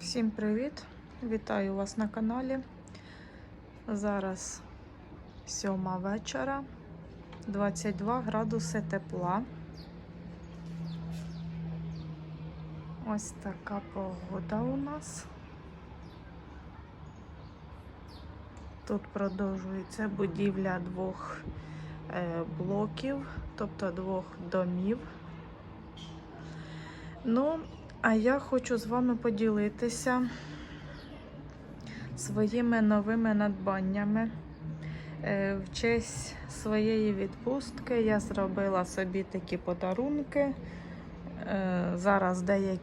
Всім привіт! Вітаю вас на каналі. Зараз сьома вечора, 22 градуси тепла. Ось така погода у нас. Тут продовжується будівля двох е, блоків, тобто двох домів. Ну, а я хочу з вами поділитися своїми новими надбаннями. Е, В честь своєї відпустки я зробила собі такі подарунки. Е, Зараз, деякі,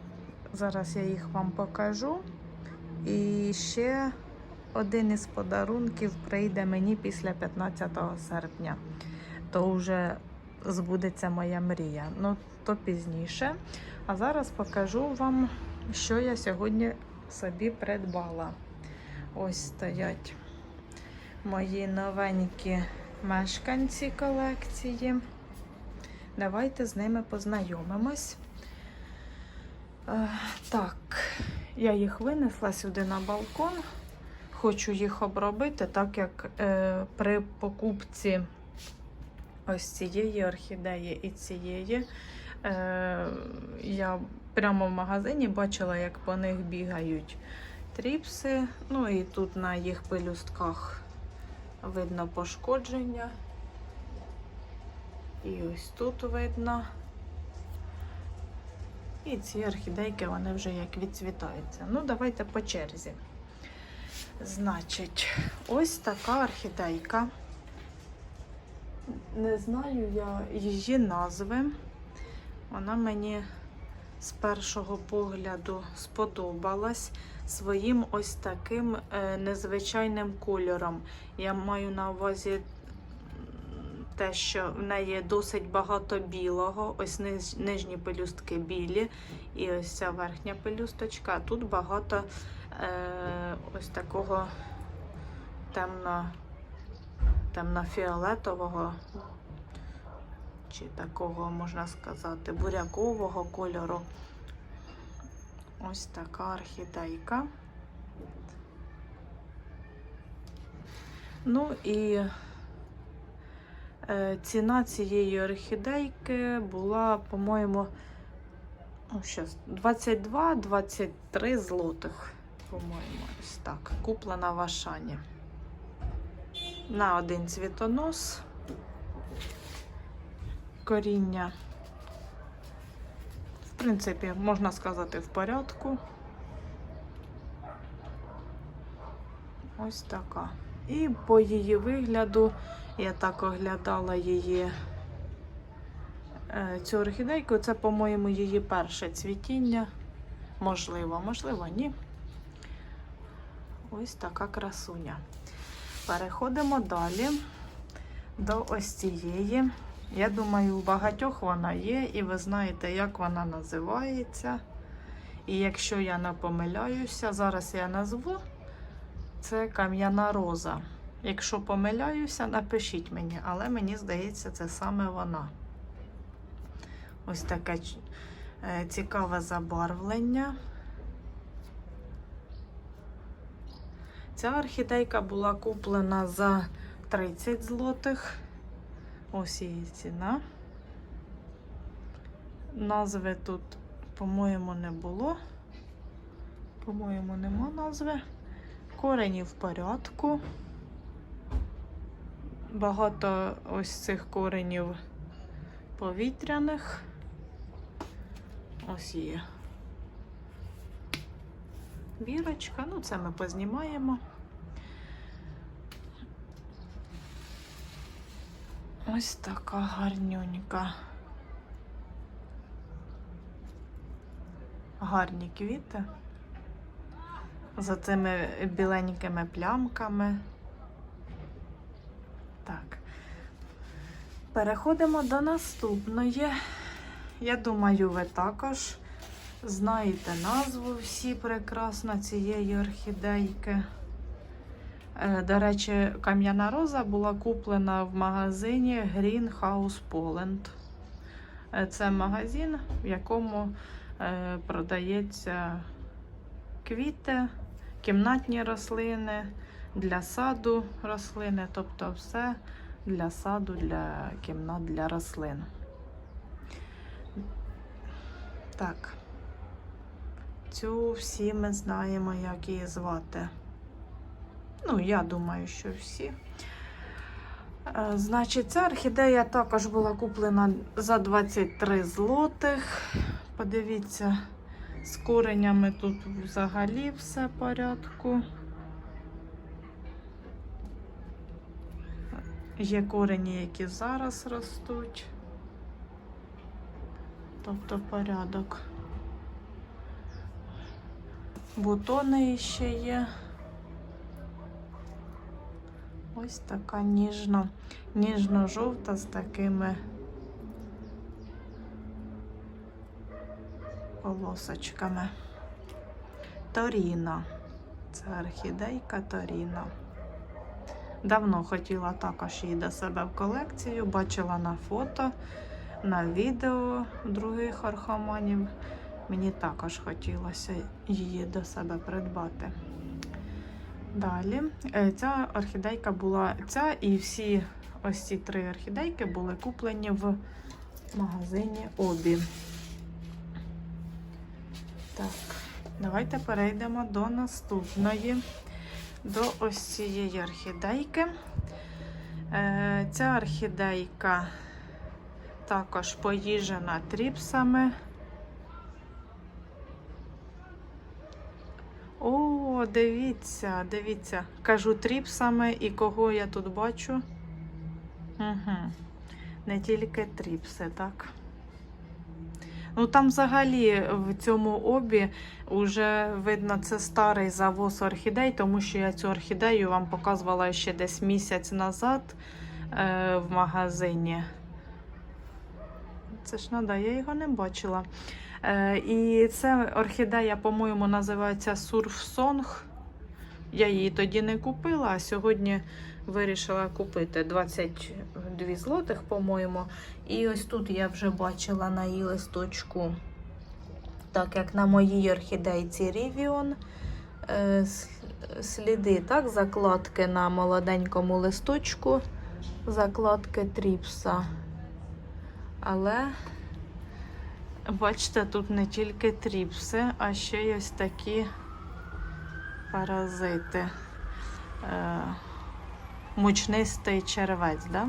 зараз я їх вам покажу. І ще один із подарунків прийде мені після 15 серпня. То вже збудеться моя мрія. Ну, то пізніше. А зараз покажу вам, що я сьогодні собі придбала. Ось стоять мої новенькі мешканці колекції. Давайте з ними познайомимось. Е, так, я їх винесла сюди на балкон. Хочу їх обробити, так як е, при покупці ось цієї орхідеї і цієї. Е, я прямо в магазині бачила, як по них бігають тріпси. Ну і тут на їх пелюстках видно пошкодження. І ось тут видно. І ці орхідейки вони вже як відцвітаються. Ну, давайте по черзі. Значить, ось така орхідейка. Не знаю я її назви. Вона мені з першого погляду сподобалась своїм ось таким е, незвичайним кольором. Я маю на увазі те, що в неї досить багато білого, ось ниж, нижні пелюстки білі, і ось ця верхня пелюсточка. А тут багато е, ось такого темно, темно-фіолетового чи такого, можна сказати, бурякового кольору. Ось така орхідейка. Ну і е, ціна цієї орхідейки була, по-моєму, ну, 22-23 злотих, по-моєму, ось так. Куплена в Ашані. На один цвітонос коріння. В принципі, можна сказати, в порядку. Ось така. І по її вигляду, я так оглядала її е, цю орхідейку. Це, по-моєму, її перше цвітіння. Можливо, можливо, ні. Ось така красуня. Переходимо далі до ось цієї. Я думаю, у багатьох вона є, і ви знаєте, як вона називається. І якщо я не помиляюся, зараз я назву це кам'яна роза. Якщо помиляюся, напишіть мені, але мені здається, це саме вона. Ось таке е, цікаве забарвлення. Ця орхідейка була куплена за 30 злотих. Ось її ціна. Назви тут, по-моєму, не було. По-моєму, нема назви. Корені в порядку. Багато ось цих коренів повітряних. Ось є. Бірочка, ну це ми познімаємо. Ось така гарнюнька. Гарні квіти. За цими біленькими плямками. Так. Переходимо до наступної. Я думаю, ви також знаєте назву всі прекрасно цієї орхідейки. Е, До речі, кам'яна роза була куплена в магазині Greenhouse Poland. Е, Це магазин, в якому е, продається квіти, кімнатні рослини, для саду рослини, тобто все для саду, для кімнат, для рослин. Так. Цю всі ми знаємо, як її звати. Ну, я думаю, що всі. Е, Значить, ця орхідея також була куплена за 23 злотих. Подивіться, з коренями тут взагалі все в порядку. Є корені, які зараз ростуть. Тобто порядок. Бутони ще є. Ось така ніжно, ніжно-жовта з такими полосочками. Торіна. Це орхідейка Торіна. Давно хотіла також її до себе в колекцію, бачила на фото, на відео других орхоманів. Мені також хотілося її до себе придбати. Далі, е, ця орхідейка була, ця і всі ось ці три орхідейки були куплені в магазині Обі. Так, давайте перейдемо до наступної, до ось цієї орхідейки. Е, Ця орхідейка також поїжена тріпсами. О, дивіться, дивіться. Кажу тріпсами і кого я тут бачу. Угу. Не тільки тріпси, так. Ну там взагалі в цьому обі вже видно, це старий завоз орхідей, тому що я цю орхідею вам показувала ще десь місяць назад е, в магазині. Це ж надо, я його не бачила. Е, і це орхідея, по-моєму, називається Song. Я її тоді не купила, а сьогодні вирішила купити 22 злотих, по-моєму. І ось тут я вже бачила на її листочку, так як на моїй орхідейці Rivion, е, сліди, так, закладки на молоденькому листочку, закладки тріпса. Але Бачите, тут не тільки тріпси, а ще є ось такі паразити. Е, мучнистий червець, да?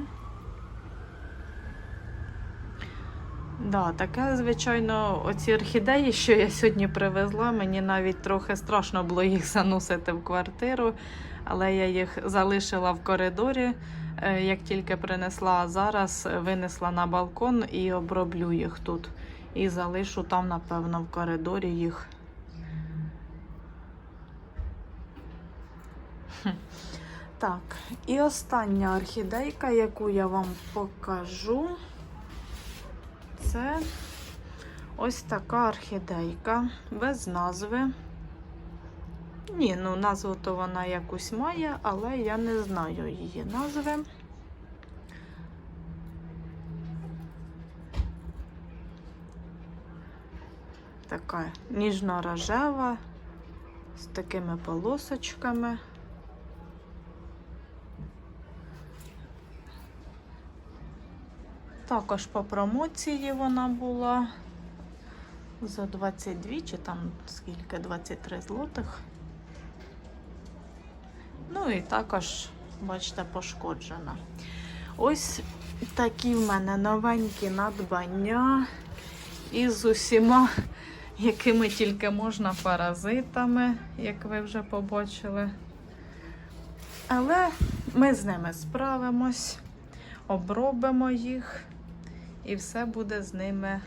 Да, таке, звичайно, оці орхідеї, що я сьогодні привезла, мені навіть трохи страшно було їх заносити в квартиру, але я їх залишила в коридорі, е, як тільки принесла, а зараз винесла на балкон і оброблю їх тут. І залишу там, напевно, в коридорі їх. Так, і остання орхідейка, яку я вам покажу, це ось така орхідейка без назви. Ні, ну назву то вона якусь має, але я не знаю її назви. Така ніжно-рожева, з такими полосочками. Також по промоції вона була за 22 чи там скільки 23 злотих. Ну і також, бачите, пошкоджена. Ось такі в мене новенькі надбання із усіма, якими тільки можна паразитами, як ви вже побачили. Але ми з ними справимось, обробимо їх, і все буде з ними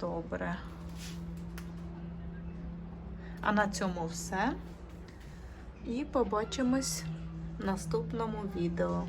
добре. А на цьому все. І побачимось в наступному відео.